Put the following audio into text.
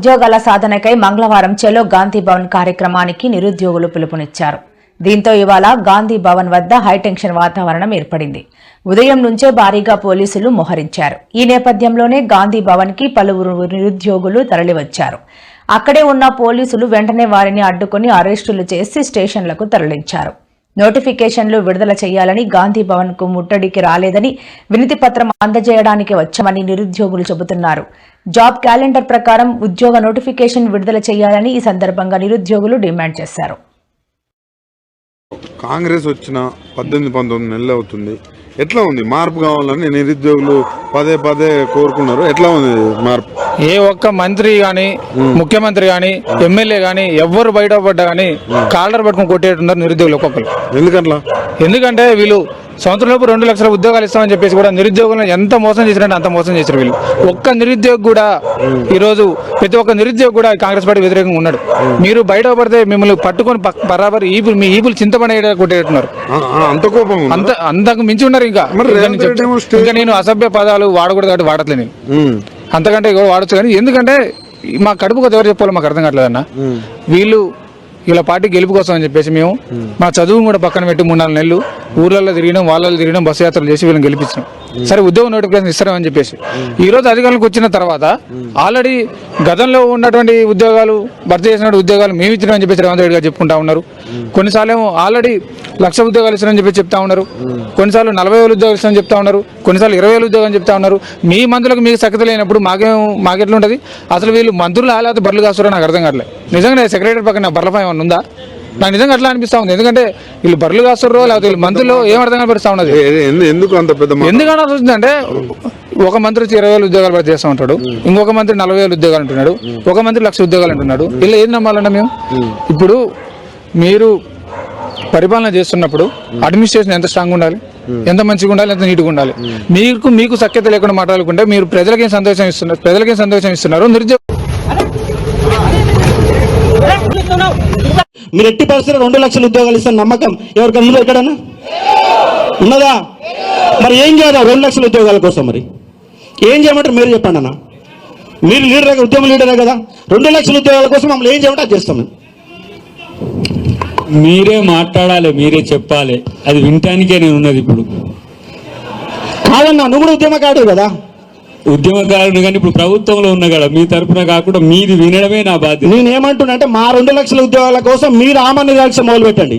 ఉద్యోగాల సాధనకై మంగళవారం చెలో గాంధీ భవన్ కార్యక్రమానికి నిరుద్యోగులు పిలుపునిచ్చారు. దీంతో ఇవాళ గాంధీ భవన్ వద్ద హైటెన్షన్ వాతావరణం ఏర్పడింది. ఉదయం నుంచే భారీగా పోలీసులు మోహరించారు. ఈ నేపథ్యంలోనే గాంధీ భవన్కి పలువురు నిరుద్యోగులు తరలివచ్చారు. అక్కడే ఉన్న పోలీసులు వెంటనే వారిని అడ్డుకుని అరెస్టులు చేసి స్టేషన్లకు తరలించారు. నోటిఫికేషన్లు విడుదల చేయాలని గాంధీ భవన్కు ముట్టడికి రాలేదని వినతి పత్రం అందజేయడానికి వచ్చామని నిరుద్యోగులు చెబుతున్నారు. జాబ్ క్యాలెండర్ ప్రకారం ఉద్యోగ నోటిఫికేషన్ విడుదల చేయాలని ఈ సందర్భంగా నిరుద్యోగులు డిమాండ్ చేశారు. కాంగ్రెస్ వచ్చిన పద్దెనిమిది పంతొమ్మిది నెలలు అవుతుంది. ఎట్లా ఉంది? మార్పు కావాలని నిరుద్యోగులు పదే పదే కోరుకున్నారు. ఎట్లా ఉంది మార్పు? ఏ ఒక్క మంత్రి గాని ముఖ్యమంత్రి గాని ఎమ్మెల్యే గాని ఎవ్వరు బయట పడ్డా గాని కాలర్ పట్టుకుని కొట్టేట్టున్నారు నిరుద్యోగులు ఒక్కొక్కరు ఎందుకట్లా? ఎందుకంటే వీళ్ళు సంవత్సరంలోపు రెండు లక్షల ఉద్యోగాలు ఇస్తామని చెప్పేసి కూడా నిరుద్యోగులను ఎంత మోసం చేసినట్టు అంత మోసం చేశారు వీళ్ళు. ఒక్క నిరుద్యోగి కూడా ఈ రోజు ప్రతి ఒక్క నిరుద్యోగి కూడా కాంగ్రెస్ పార్టీ వ్యతిరేకంగా ఉన్నాడు. మీరు బయట పడితే మిమ్మల్ని పట్టుకొని బరాబర్ ఈపులు మీ ఈపులు చింతపడే కొట్టేట్టున్నారు అంత కోపం? అంత అంతకు మించి ఉన్నారు ఇంకా. ఇంకా నేను అసభ్య పదాలు వాడకూడదు కాబట్టి వాడట్లేదు నేను. అంతకంటే కూడా వాడచ్చు కానీ ఎందుకంటే మా కడుపు ఎవరు చెప్పాలో మాకు అర్థం కావట్లేదన్న వీళ్ళు ఇలా పార్టీ గెలుపు కోసం అని చెప్పేసి మేము. మా చదువును కూడా పక్కన పెట్టి మూడు నాలుగు నెలలు ఊర్లలో తిరిగినాం వాళ్ళలో తిరిగినాం బస్సు యాత్రలు చేసి వీళ్ళని గెలిపించాం సరే ఉద్యోగ నోటిఫికేషన్ ఇస్తారని చెప్పేసి. ఈ రోజు అధికారులకు వచ్చిన తర్వాత ఆల్రెడీ గతంలో ఉన్నటువంటి ఉద్యోగాలు భర్తీ చేసిన ఉద్యోగాలు మేము ఇచ్చినామని చెప్పేసి రేవంత్ రెడ్డి గారు చెప్పుకుంటా ఉన్నారు. కొన్నిసార్లు ఏమో ఆల్రెడీ లక్ష ఉద్యోగాలు ఇస్తారని చెప్పి చెప్తా ఉన్నారు. కొన్నిసార్లు నలభై వేలు ఉద్యోగాలు ఇస్తారని చెప్తా ఉన్నారు. కొన్నిసార్లు ఇరవై వేలు ఉద్యోగం చెప్తా ఉన్నారు. మీ మంత్రులకు మీకు సఖ్యత లేనప్పుడు మాకేం మాకెట్లుంటది అసలు వీళ్ళు మంత్రులు లేకపోతే బర్రెలు కాస్తారో నాకు అర్థం కావట్లేదు. నిజంగా సెక్రటరీ పక్కన బర్రె ఏమన్నా ఉందా? నాకు నిజంగా అట్లా అనిపిస్తా ఉంది. ఎందుకంటే వీళ్ళు బర్రెలు కాస్తారో లేకపోతే వీళ్ళు మంత్రులు ఏం అర్థం కనిపిస్తా ఉన్నది. ఎందుకు అంత పెద్ద? ఎందుకని వస్తుందంటే ఒక మంత్రి వచ్చి ఇరవై వేలు ఉద్యోగాలు పడి చేస్తూ ఉంటాడు. ఇంకొక మంత్రి నలభై వేలు ఉద్యోగాలు అంటున్నాడు. ఒక మంత్రి లక్ష ఉద్యోగాలు అంటున్నాడు. ఇలా ఏది నమ్మాలన్నా మేము? ఇప్పుడు మీరు పరిపాలన చేస్తున్నప్పుడు అడ్మినిస్ట్రేషన్ ఎంత స్ట్రాంగ్ ఉండాలి? ఎంత మంచిగా ఉండాలి? ఎంత నీట్గా ఉండాలి? మీకు మీకు సఖ్యత లేకుండా మాట్లాడుకుంటే మీరు ప్రజలకేం సంతోషం ఇస్తున్నారు? ప్రజలకేం సంతోషం ఇస్తున్నారు? నిరుద్యోగ మీరు ఎట్టి పరిస్థితుల్లో రెండు లక్షల ఉద్యోగాలు ఇస్తాను నమ్మకం ఎవరికైనా ఉందా ఎక్కడన్నా ఉన్నదా? మరి ఏం చేయాలి రెండు లక్షల ఉద్యోగాల కోసం మరి? ఏం చేయమంటారు? మీరు చెప్పండి అన్న. మీరు లీడరే ఉద్యమ లీడరే కదా. రెండు లక్షల ఉద్యోగాల కోసం మమ్మల్ని ఏం చేయమంటే అది చేస్తాం మేము. మీరే మాట్లాడాలి మీరే చెప్పాలి. అది వినటానికే నేను ఉన్నది ఇప్పుడు. కాదన్నా నువ్వు కూడా ఉద్యమకాడు కదా. ఉద్యమకారుడు కానీ ఇప్పుడు ప్రభుత్వంలో ఉన్న కదా మీ తరపున కాకుండా మీది వినడమే నా బాధ్యత. నేనేమంటున్నా అంటే మా రెండు లక్షల ఉద్యోగాల కోసం మీరు ఆమె నిరాక్ష మొదలు పెట్టండి